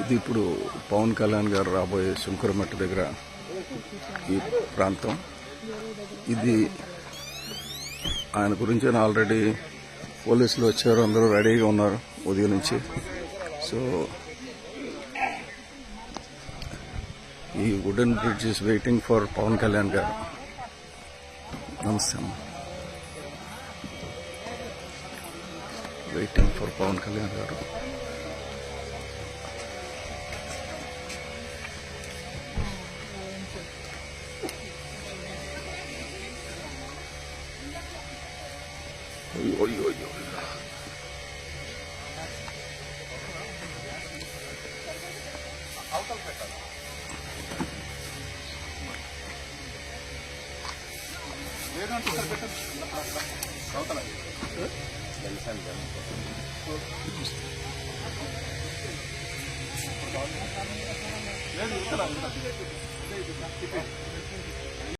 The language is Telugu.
ఇది ఇప్పుడు పవన్ కళ్యాణ్ గారు రాబోయే శంకరమట్ట దగ్గర ఈ ప్రాంతం. ఇది ఆయన గురించి ఆల్రెడీ పోలీసులు వచ్చారు అందరూ రెడీగా ఉన్నారు ఉదయం నుంచి. సో ఈ wooden bridge is waiting for Pavan Kalyan garu. నమస్తే అమ్మ. వెయిటింగ్ ఫర్ పవన్ కళ్యాణ్ గారు. おいおいおい లేదు